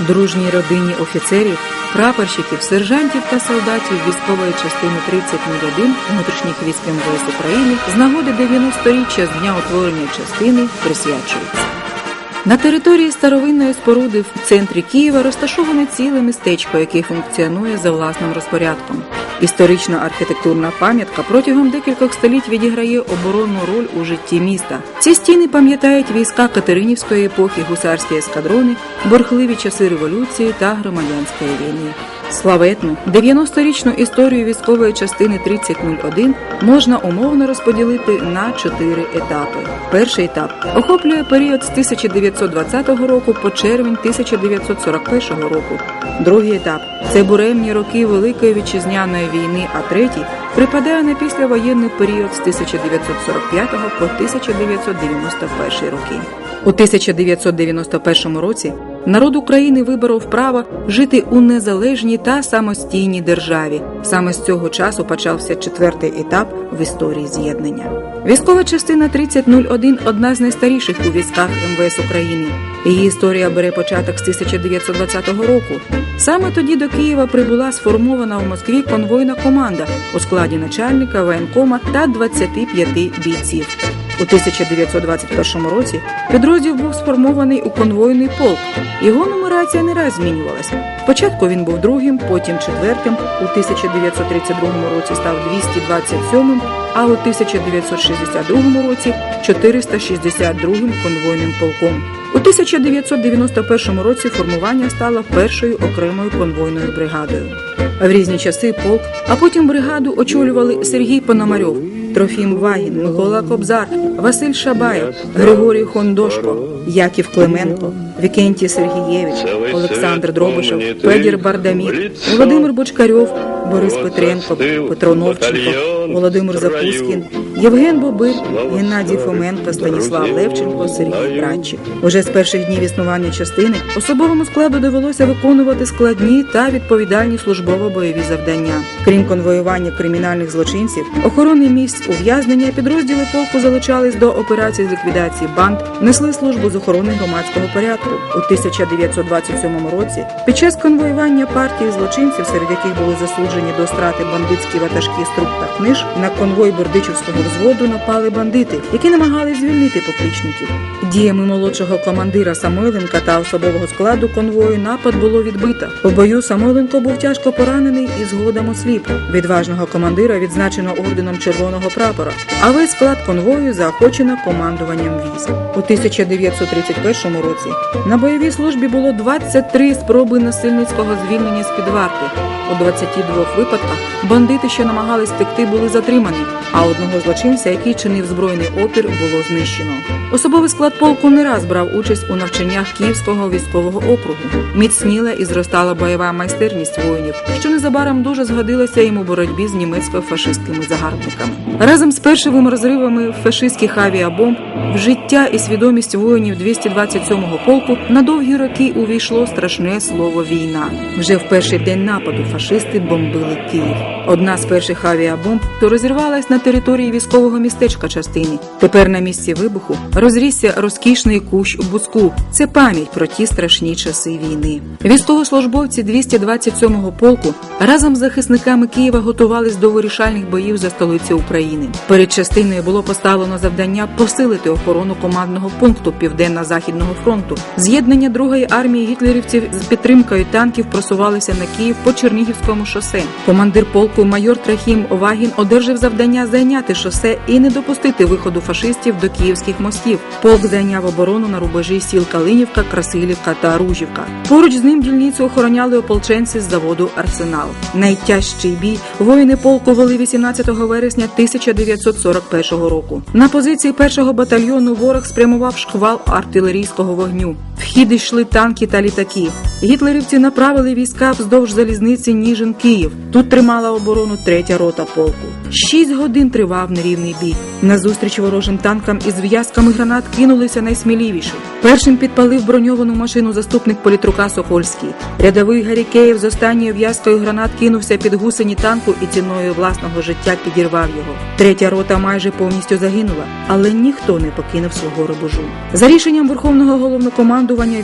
Дружній родині офіцерів, прапорщиків, сержантів та солдатів військової частини 3001 внутрішніх військ МВС України з нагоди 90-річчя з дня утворення частини присвячується. На території старовинної споруди в центрі Києва розташоване ціле містечко, яке функціонує за власним розпорядком. Історична архітектурна пам'ятка протягом декількох століть відіграє оборонну роль у житті міста. Ці стіни пам'ятають війська Катеринівської епохи, гусарські ескадрони, борхливі часи революції та громадянської війни. Славетну 90-річну історію військової частини 3001 можна умовно розподілити на чотири етапи. Перший етап охоплює період з 1920 року по червень 1941 року. Другий етап це буремні роки Великої вітчизняної війни, а третій припадає на післявоєнний період з 1945 по 1991 роки. У 1991 році народ України виборов право жити у незалежній та самостійній державі. Саме з цього часу почався четвертий етап в історії з'єднання. Військова частина 3001 – одна з найстаріших у військах МВС України. Її історія бере початок з 1920 року. Саме тоді до Києва прибула сформована у Москві конвойна команда у складі начальника воєнкома та 25 бійців. У 1921 році підрозділ був сформований у конвойний полк. Його нумерація не раз змінювалася. Спочатку він був другим, потім четвертим. У 1932 році став 227-м, а у 1962 році 462-м конвойним полком. У 1991 році формування стало першою окремою конвойною бригадою. В різні часи полк, а потім бригаду очолювали Сергій Пономарьов, Трофім Вагін, Микола Кобзар, Василь Шабаєв, Григорій Хондошко, Яків Клименко, Вікентій Сергієвич, Олександр Дробишев, Федір Бардамір, Володимир Бочкарьов, Борис Петренко, Петро Новченко, Володимир Запускін, Євген Бобир, Геннадій Фоменко, Станіслав Левченко, Сергій Братчик. Уже з перших днів існування частини особовому складу довелося виконувати складні та відповідальні службово-бойові завдання. Крім конвоювання кримінальних злочинців, охорони місць ув'язнення підрозділи полку залучались до операцій з ліквідації банд, несли службу з охорони громадського порядку. У 1927 році під час конвоювання партії злочинців, серед яких були засуджені до страти бандитські ватажки струк та книж, на конвой Бердичівського взводу напали бандити, які намагались звільнити поплічників. Діями молодшого командира Самойленка та особового складу конвою напад було відбито. У бою Самойленко був тяжко поранений і згодом осліп. Відважного командира відзначено орденом червоного прапора, а весь склад конвою заохочено командуванням військ. У 1931 році на бойовій службі було 23 спроби насильницького звільнення з під варти. У 22 випадках бандити, що намагались втекти, були затримані, а одного злочинця, який чинив збройний опір, було знищено. Особовий склад полку не раз брав участь у навчаннях Київського військового округу. Міцніла і зростала бойова майстерність воїнів, що незабаром дуже згодилася їм у боротьбі з німецько-фашистськими загарбниками. Разом з першими розривами фашистських авіабомб в життя і свідомість воїнів 227-го полку на довгі роки увійшло страшне слово війна. Вже в перший день нападу фашисти бомбили Київ. Одна з перших авіабомб то розірвалась на території військового містечка частини. Тепер на місці вибуху розрісся розкішний кущ у буску. Це пам'ять про ті страшні часи війни. Військовослужбовці 227-го полку разом з захисниками Києва готувались до вирішальних боїв за столицю України. Перед частиною було поставлено завдання посилити охорону командного пункту Південно-Західного фронту. З'єднання другої армії гітлерівців з підтримкою танків просувалися на Київ по Чернігівському шосе. Командир полку майор Трахім Овагін одержав завдання зайняти шосе і не допустити виходу фашистів до київських мостів. Полк зайняв оборону на рубежі сіл Калинівка, Красилівка та Ружівка. Поруч з ним дільницю охороняли ополченці з заводу Арсенал. Найтяжчий бій воїни полку вели 18 вересня 1941 року. На позиції першого батальйону ворог спрямував шквал артилерійського вогню. В хід йшли танки та літаки. Гітлерівці направили війська вздовж залізниці Ніжин Київ. Тут тримала оборону третя рота полку. Шість годин тривав нерівний бій. Назустріч ворожим танкам із зв'язками гранат кинулися найсміливіші. Першим підпалив броньовану машину заступник політрука Сокольський. Рядовий Гарікеєв з останньою в'язкою гранат кинувся під гусені танку і ціною власного життя підірвав його. Третя рота майже повністю загинула, але ніхто не покинув свого рубежу. За рішенням Верховного головнокомандування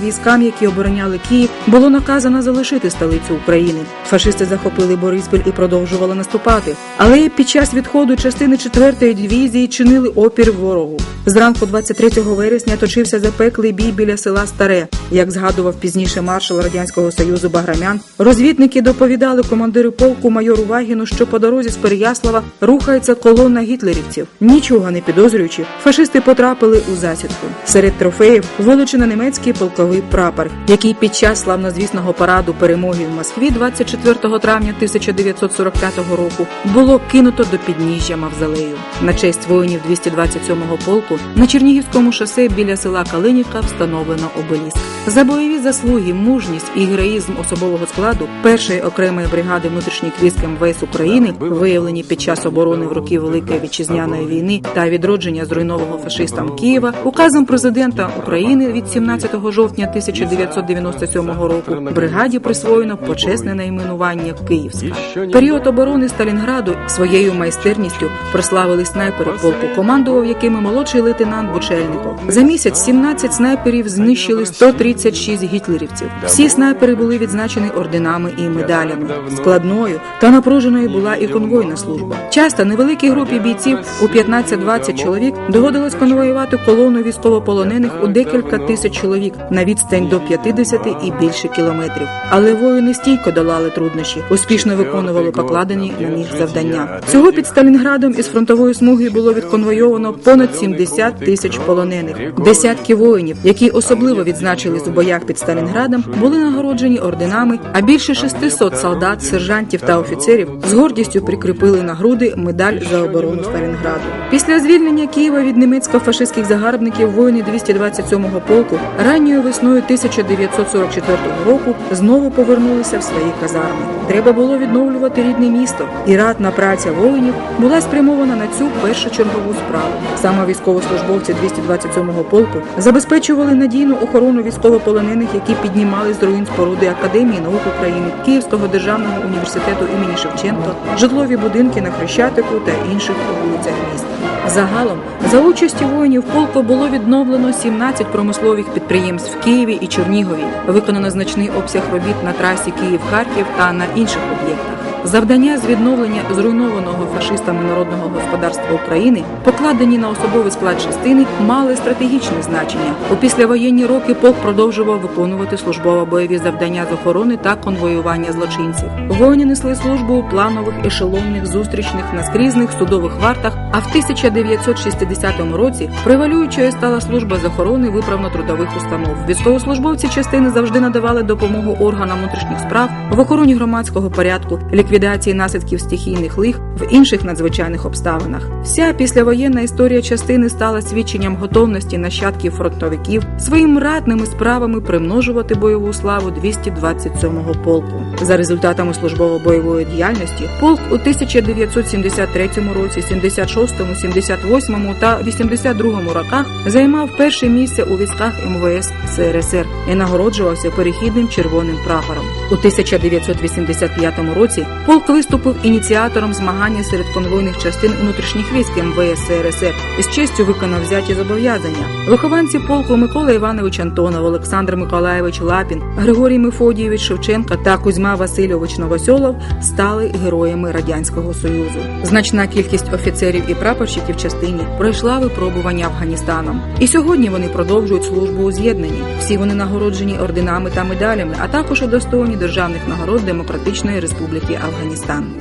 військам, які обороняли Київ, було наказано залишити столицю України. Фашисти захопили Бориспіль і продовжували наступати. Але під час відходу частини 4-ї дивізії чинили опір ворогу. Зранку 23 вересня точився запеклий бій біля села Старе. Як згадував пізніше маршал радянського союзу Баграмян, розвідники доповідали командиру полку майору Вагіну, що по дорозі з Переяслава рухається колона гітлерівців. Нічого не підозрюючи, фашисти потрапили у засідку. Серед трофеїв вилучено німецький полковий прапор, який під час славнозвісного параду перемоги в Москві 24 травня 1945 року було кинуто до підніжжя мавзолею. На честь воїнів 227-го полку на Чернігівському шосе біля села Калинівка встановлено обеліск. За бойові заслуги, мужність і героїзм особового складу першої окремої бригади внутрішніх військ МВС України, виявлені під час оборони в роки Великої вітчизняної війни та відродження зруйнованого фашистам Києва, указом президента України від 17 жовтня 1997 року бригаді присвоєно почесне найменування Київська. Період оборони Сталінграду своєю майстерністю прославили снайпери полку, командував якими молодший лейтенант Бучельников. За місяць 17 снайперів знищили 136 гітлерівців. Всі снайпери були відзначені орденами і медалями. Складною та напруженою була і конвойна служба. Часто невеликій групі бійців у 15-20 чоловік доводилось конвоювати колону військовополонених у декілька тисяч чоловік на відстань до 50 і більше кілометрів. Але воїни стійко долали труднощі, успішно виконували покладені на них завдання. Всього під Сталінградом із фронтової смуги було відконвойовано понад 70 тисяч полонених. Десятки воїнів, які особливо відзначились у боях під Сталінградом, були нагороджені орденами, а більше 600 солдат, сержантів та офіцерів з гордістю прикріпили на груди медаль за оборону Сталінграду. Після звільнення Києва від німецько-фашистських загарбників воїни 227-го полку ранньою весною 1944 року знову повернулися в свої казарми. Треба було відновлювати рідне місто, і ратна праця воїнів була спрямована на цю першочергову справу. Саме військовослужбовці 227-го полку забезпечували надійну охорону військовополонених, які піднімали з руїн споруди Академії наук України, Київського державного університету імені Шевченка, житлові будинки на Хрещатику та інших вулицях міста. Загалом, за участі воїнів полку було відновлено 17 промислових підприємств в Києві і Чернігові. Виконано значний обсяг робіт на трасі Київ-Харків та на інших об'єктах. Завдання з відновлення зруйнованого фашистами народного господарства України, покладені на особовий склад частини, мали стратегічне значення. У післявоєнні роки полк продовжував виконувати службово-бойові завдання з охорони та конвоювання злочинців. Воїни несли службу у планових ешелонних зустрічних наскрізних судових вартах. А в 1960 році превалюючою стала служба з охорони виправно-трудових установ. Військовослужбовці частини завжди надавали допомогу органам внутрішніх справ в охороні громадського порядку, ліквідації наслідків стихійних лих в інших надзвичайних обставинах. Вся післявоєнна історія частини стала свідченням готовності нащадків фронтовиків своїми ратними справами примножувати бойову славу 227-го полку. За результатами службово-бойової діяльності полк у 1973 році, 76, 78 та 82 роках займав перше місце у військах МВС СРСР і нагороджувався перехідним червоним прапором. У 1985 році полк виступив ініціатором змагання серед конвойних частин внутрішніх військ МВС СРСР і з честю виконав взяті зобов'язання. Вихованці полку Микола Іванович Антонов, Олександр Миколаєвич Лапін, Григорій Мефодійович Шевченка та Кузьма Васильович Новосьолов стали героями радянського союзу. Значна кількість офіцерів і прапорщиків частині пройшла випробування Афганістаном. І сьогодні вони продовжують службу у з'єднанні. Всі вони нагороджені орденами та медалями, а також удостоєні державних нагород Демократичної Республіки Афганістан.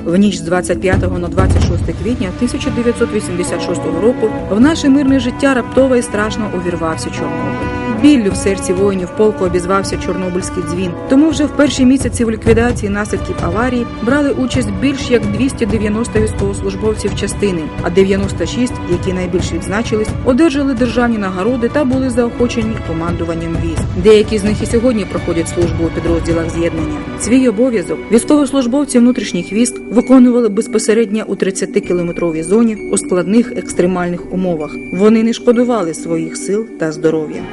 В ніч з 25 на 26 квітня 1986 року в наше мирне життя раптово і страшно увірвався Чорнобиль. Біллю в серці воїнів полку обізвався Чорнобильський дзвін. Тому вже в перші місяці в ліквідації наслідків аварії брали участь більш як 290 військовослужбовців частини, а 96, які найбільш відзначились, одержали державні нагороди та були заохочені командуванням військ. Деякі з них і сьогодні проходять службу у підрозділах з'єднання. Свій обов'язок військовослужбовці внутрішніх військ виконували безпосередньо у 30-кілометровій зоні у складних екстремальних умовах. Вони не шкодували своїх сил та здоров'я.